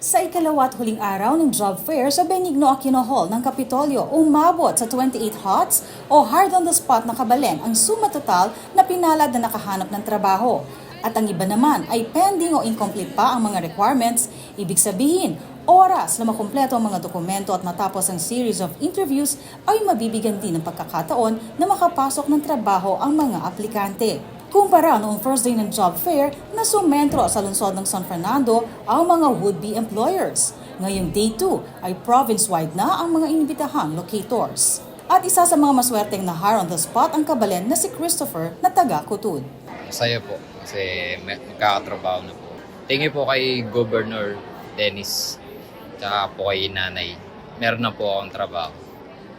Sa ikalawa at huling araw ng job fair sa Benigno Aquino Hall ng Kapitolyo, umabot sa 28 HOTS o hard on the spot na kabalen ang suma total na pinalad na nakahanap ng trabaho. At ang iba naman ay pending o incomplete pa ang mga requirements, ibig sabihin, oras na makumpleto ang mga dokumento at matapos ang series of interviews ay mabibigyan din ng pagkakataon na makapasok ng trabaho ang mga aplikante. Kumpara noong first day ng job fair na sumentro sa lungsod ng San Fernando ang mga would-be employers. Ngayong day 2 ay province-wide na ang mga inibitahang locators. At isa sa mga maswerteng na hire on the spot ang kabalen na si Christopher na taga Kutud. Masaya po kasi magkakatrabaho na po. Thank po kay Governor Dennis tsaka po kay Nanay. Meron na po akong trabaho.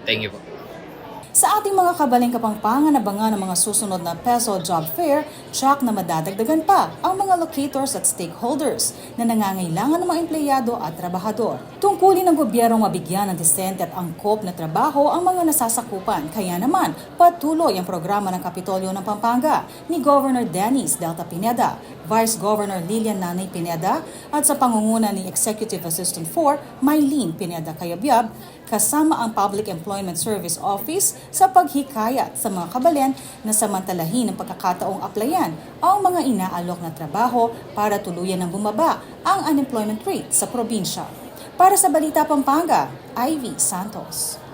Thank you po. Sa ating mga kabaling kapangpangan abangan ng mga susunod na PESO job fair, tsak na madadagdagan pa ang mga locators at stakeholders na nangangailangan ng mga empleyado at trabahador. Tungkulin ng gobyernong mabigyan ng disente at angkop na trabaho ang mga nasasakupan. Kaya naman, patuloy ang programa ng Kapitolyo ng Pampanga ni Governor Dennis Delta Pineda, Vice Governor Lilian Nanay Pineda at sa pangunguna ni Executive Assistant 4 Mylene Pineda Cayabyab, kasama ang Public Employment Service Office sa paghikayat sa mga kabalen na samantalahin ng pagkakataong aplayan ang mga inaalok na trabaho para tuluyan ng bumaba ang unemployment rate sa probinsya. Para sa Balita Pampanga, Ivy Santos.